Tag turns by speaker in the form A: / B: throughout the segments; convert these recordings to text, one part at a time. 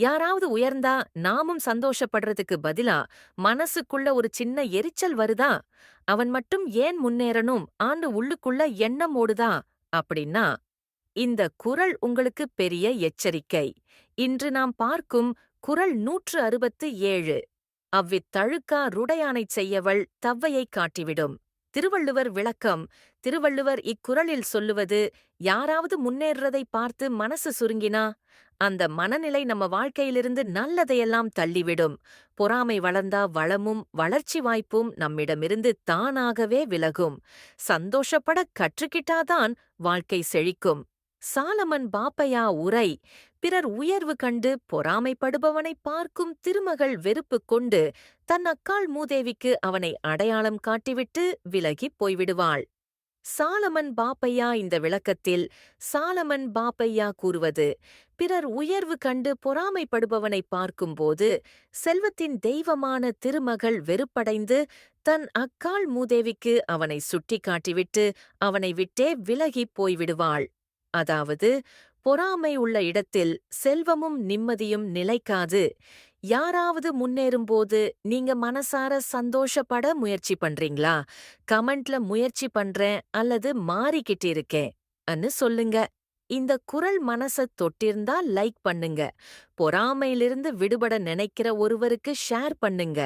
A: யாராவது உயர்ந்தா நாமும் சந்தோஷப்படுறதுக்கு பதிலா மனசுக்குள்ள ஒரு சின்ன எரிச்சல் வருதா? அவன் மட்டும் ஏன் முன்னேறணும்? ஆண்டு உள்ளுக்குள்ள எண்ணம் ஓடுதா? அப்படின்னா இந்த குரல் உங்களுக்கு பெரிய எச்சரிக்கை. இன்று நாம் பார்க்கும் குரல் நூற்று அறுபத்து ஏழு. அவ்வித்தழுக்கா ருடையானைச் செய்யவள் தவ்வையைக் காட்டிவிடும். திருவள்ளுவர் விளக்கம். திருவள்ளுவர் இக்குறளில் சொல்லுவது யாராவது முன்னேறுறதை பார்த்து மனசு சுருங்கினா அந்த மனநிலை நம்ம வாழ்க்கையிலிருந்து நல்லதையெல்லாம் தள்ளிவிடும். பொறாமை வளர்ந்தா வளமும் வளர்ச்சி வாய்ப்பும் நம்மிடமிருந்து தானாகவே விலகும். சந்தோஷப்பட கற்றுக்கிட்டாதான் வாழ்க்கை செழிக்கும். சாலமன் பாப்பையா உரை பிறர் உயர்வு கண்டு பொறாமைப்படுபவனை பார்க்கும் திருமகள் வெறுப்பு கொண்டு தன் அக்காள் மூதேவிக்கு அவனை அடையாளம் காட்டிவிட்டு விலகிப் போய்விடுவாள். சாலமன் பாப்பையா இந்த விளக்கத்தில் சாலமன் பாப்பையா கூறுவது பிறர் உயர்வு கண்டு பொறாமைப்படுபவனை பார்க்கும்போது செல்வத்தின் தெய்வமான திருமகள் வெறுப்படைந்து தன் அக்காள் மூதேவிக்கு அவனை சுட்டிக்காட்டிவிட்டு அவனை விட்டே விலகிப் போய்விடுவாள். அதாவது பொறாமை உள்ள இடத்தில் செல்வமும் நிம்மதியும் நிலைக்காது. யாராவது முன்னேறும்போது நீங்க மனசார சந்தோஷப்பட முயற்சி பண்றீங்களா? கமெண்ட்ல முயற்சி பண்றேன் அல்லது மாறிக்கிட்டு இருக்கேன் அன்னு சொல்லுங்க. இந்த குரல் மனச தொட்டிருந்தா லைக் பண்ணுங்க. பொறாமையிலிருந்து விடுபட நினைக்கிற ஒருவருக்கு ஷேர் பண்ணுங்க.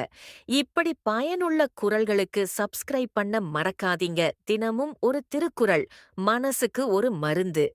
A: இப்படி பயனுள்ள குரல்களுக்கு சப்ஸ்கிரைப் பண்ண மறக்காதீங்க. தினமும் ஒரு திருக்குறள் மனசுக்கு ஒரு மருந்து.